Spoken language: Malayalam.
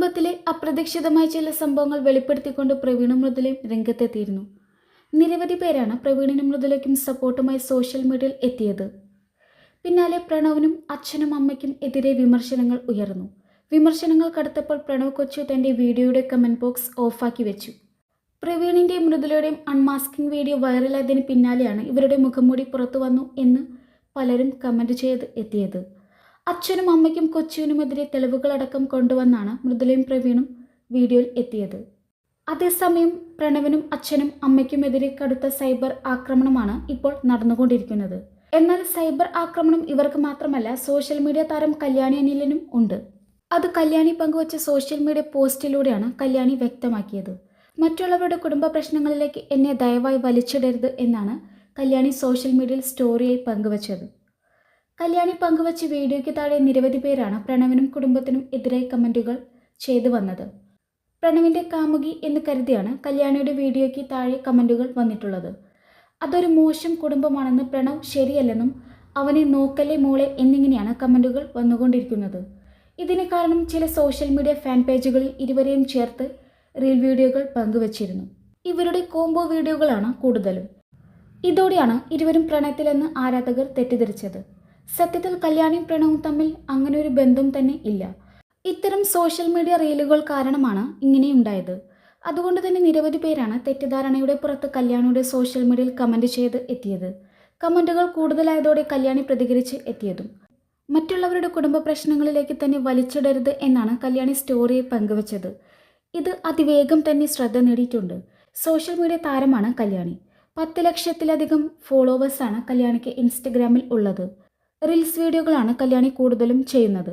കുടുംബത്തിലെ അപ്രതീക്ഷിതമായ ചില സംഭവങ്ങൾ വെളിപ്പെടുത്തിക്കൊണ്ട് പ്രവീണും മൃദുലയും രംഗത്തെത്തിയിരുന്നു. നിരവധി പേരാണ് പ്രവീണിനും മൃദുലയ്ക്കും സപ്പോർട്ടുമായി സോഷ്യൽ മീഡിയയിൽ എത്തിയത്. പിന്നാലെ പ്രണവിനും അച്ഛനും അമ്മയ്ക്കും എതിരെ വിമർശനങ്ങൾ ഉയർന്നു. വിമർശനങ്ങൾ കടുത്തപ്പോൾ പ്രണവ് കൊച്ചു തന്റെ വീഡിയോയുടെ കമന്റ് ബോക്സ് ഓഫാക്കി വെച്ചു. പ്രവീണിന്റെയും മൃദുലയുടെയും അൺമാസ്കിംഗ് വീഡിയോ വൈറലായതിന് പിന്നാലെയാണ് ഇവരുടെ മുഖംമൂടി പുറത്തു വന്നു എന്ന് പലരും കമന്റ് ചെയ്ത് എത്തിയത്. അച്ഛനും അമ്മയ്ക്കും കൊച്ചുവിനുമെതിരെ തെളിവുകളടക്കം കൊണ്ടുവന്നാണ് മൃദുലയും പ്രവീണും വീഡിയോയിൽ എത്തിയത്. അതേസമയം പ്രണവിനും അച്ഛനും അമ്മയ്ക്കുമെതിരെ കടുത്ത സൈബർ ആക്രമണമാണ് ഇപ്പോൾ നടന്നുകൊണ്ടിരിക്കുന്നത്. എന്നാൽ സൈബർ ആക്രമണം ഇവർക്ക് മാത്രമല്ല സോഷ്യൽ മീഡിയ താരം കല്യാണി അനിലിനും ഉണ്ട്. അത് കല്യാണി പങ്കുവച്ച സോഷ്യൽ മീഡിയ പോസ്റ്റിലൂടെയാണ് കല്യാണി വ്യക്തമാക്കിയത്. മറ്റുള്ളവരുടെ കുടുംബ പ്രശ്നങ്ങളിലേക്ക് എന്നെ ദയവായി വലിച്ചിടരുത് എന്നാണ് കല്യാണി സോഷ്യൽ മീഡിയയിൽ സ്റ്റോറിയായി പങ്കുവച്ചത്. കല്യാണി പങ്കുവച്ച വീഡിയോയ്ക്ക് താഴെ നിരവധി പേരാണ് പ്രണവിനും കുടുംബത്തിനും എതിരെ കമന്റുകൾ ചെയ്തു വന്നത്. പ്രണവിന്റെ കാമുകി എന്ന് കരുതിയാണ് കല്യാണിയുടെ വീഡിയോയ്ക്ക് താഴെ കമന്റുകൾ വന്നിട്ടുള്ളത്. അതൊരു മോശം കുടുംബമാണെന്ന് പ്രണവ് ശരിയല്ലെന്നും അവനെ നോക്കല്ലേ മോളെ എന്നിങ്ങനെയാണ് കമന്റുകൾ വന്നുകൊണ്ടിരിക്കുന്നത്. ഇതിന് കാരണം ചില സോഷ്യൽ മീഡിയ ഫാൻ പേജുകളിൽ ഇരുവരെയും ചേർത്ത് റീൽ വീഡിയോകൾ പങ്കുവച്ചിരുന്നു. ഇവരുടെ കോംബോ വീഡിയോകളാണ് കൂടുതലും. ഇതോടെയാണ് ഇരുവരും പ്രണയത്തിലെന്ന് ആരാധകർ തെറ്റിദ്ധരിച്ചത്. സത്യത്തിൽ കല്യാണിയും പ്രണവും തമ്മിൽ അങ്ങനെ ഒരു ബന്ധം തന്നെ ഇല്ല. ഇത്തരം സോഷ്യൽ മീഡിയ റീലുകൾ കാരണമാണ് ഇങ്ങനെയുണ്ടായത്. അതുകൊണ്ട് തന്നെ നിരവധി പേരാണ് തെറ്റിദ്ധാരണയുടെ പുറത്ത് കല്യാണിയുടെ സോഷ്യൽ മീഡിയയിൽ കമന്റ് ചെയ്ത് എത്തിയത്. കമന്റുകൾ കൂടുതലായതോടെ കല്യാണി പ്രതികരിച്ച് എത്തിയതും. മറ്റുള്ളവരുടെ കുടുംബ പ്രശ്നങ്ങളിലേക്ക് തന്നെ വലിച്ചിടരുത് എന്നാണ് കല്യാണി സ്റ്റോറിയെ പങ്കുവച്ചത്. ഇത് അതിവേഗം തന്നെ ശ്രദ്ധ നേടിയിട്ടുണ്ട്. സോഷ്യൽ മീഡിയ താരമാണ് കല്യാണി. പത്ത് ലക്ഷത്തിലധികം ഫോളോവേഴ്സാണ് കല്യാണിക്ക് ഇൻസ്റ്റഗ്രാമിൽ ഉള്ളത്. റീൽസ് വീഡിയോകളാണ് കല്യാണി കൂടുതലും ചെയ്യുന്നത്.